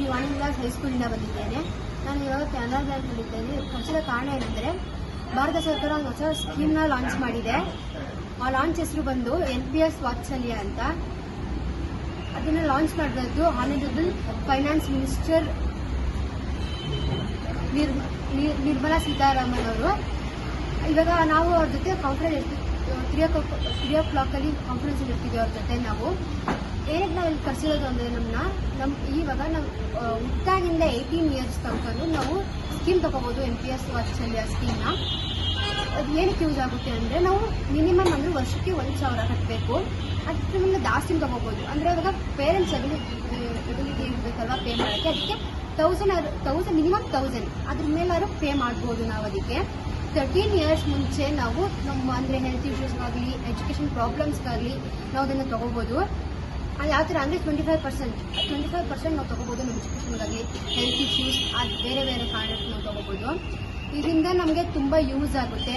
ಶ್ರೀ ವಾಣಿವಿಲಾಸ್ ಹೈಸ್ಕೂಲಿಂದ ಬಂದಿದ್ದೇನೆ. ನಾನು ಇವಾಗ ಕೆನರಾ ಬ್ಯಾಂಕ್ನಲ್ಲಿದ್ದೇನೆ ಕಳಿಸಿದ ಕಾರಣ ಏನಂದರೆ, ಭಾರತ ಸರ್ಕಾರ ಒಂದು ಹೊಸ ಸ್ಕೀಮ್ನ ಲಾಂಚ್ ಮಾಡಿದೆ. ಆ ಲಾಂಚ್ ಹೆಸರು ಬಂದು ಎನ್ ಪಿ ಎಸ್ ವಾತ್ಸಲ್ಯ ಅಂತ. ಅದನ್ನು ಲಾಂಚ್ ಮಾಡಿರೋದು ಆನರೇಬಲ್ ಫೈನಾನ್ಸ್ ಮಿನಿಸ್ಟರ್ ನಿರ್, ನಿರ್- ನಿರ್ಮಲಾ ಸೀತಾರಾಮನ್ ಅವರು. ಇವಾಗ ನಾವು ಅವ್ರ ಜೊತೆ conference three o three o ಕ್ಲಾಕಲ್ಲಿ conference ಇರ್ತೀವಿ ಅವ್ರ ಜೊತೆ ನಾವು. ನಾವು ಇಲ್ಲಿ ಕರ್ಸಿರೋದು ಅಂದರೆ ನಮ್ಮನ್ನ ನಮ್ಮ ಇವಾಗ ನಾವು ಹುಟ್ಟಾಗಿಂದ ಏಯ್ಟೀನ್ ಇಯರ್ಸ್ ತನಕ ನಾವು ಸ್ಕೀಮ್ ತಗೋಬೋದು ಎನ್ ಪಿ ಎಸ್ ವಾತ್ಸಲ್ಯ ಸ್ಕೀಮ್ನ ಅದು ಏನಕ್ಕೆ ಯೂಸ್ ಆಗುತ್ತೆ ಅಂದರೆ ನಾವು ಮಿನಿಮಮ್ ಅಂದರೆ ವರ್ಷಕ್ಕೆ ಒಂದು ಸಾವಿರ ಕಟ್ಟಬೇಕು ಅದರಿಂದ ಜಾಸ್ತಿ ತಗೋಬೋದು. ಅಂದರೆ ಇವಾಗ ಪೇರೆಂಟ್ಸ್ ಎಬಿಲಿಟಿ ಇರಬೇಕಲ್ವಾ ಪೇ ಮಾಡೋಕ್ಕೆ? ಅದಕ್ಕೆ ತೌಸಂಡ್ ತೌಸಂಡ್ ಮಿನಿಮಮ್ ತೌಸಂಡ್ ಅದ್ರ ಮೇಲಾದ್ರು ಪೇ ಮಾಡ್ಬೋದು ನಾವು ಅದಕ್ಕೆ. ತರ್ಟೀನ್ ಇಯರ್ಸ್ ಮುಂಚೆ ನಾವು ನಮ್ಮ ಅಂದರೆ ಹೆಲ್ತ್ ಇಶ್ಯೂಸ್ಗಾಗಲಿ ಎಜುಕೇಷನ್ ಪ್ರಾಬ್ಲಮ್ಸ್ಗಾಗಲಿ ನಾವು ಅದನ್ನು ತಗೋಬೋದು. ಅದು ಯಾವ ಥರ ಅಂದರೆ twenty five percent twenty five percent ನಾವು ತೊಗೋಬೋದು ನಮ್ಮ ಎಜುಕೇಷನ್ಗಾಗಲಿ ಹೆಲ್ತ್ ಇಶ್ಯೂಸ್ ಅದು ಬೇರೆ ಬೇರೆ ಕಾರಣಕ್ಕೆ ನಾವು ತಗೋಬೋದು. ಇದರಿಂದ ನಮಗೆ ತುಂಬ ಯೂಸ್ ಆಗುತ್ತೆ.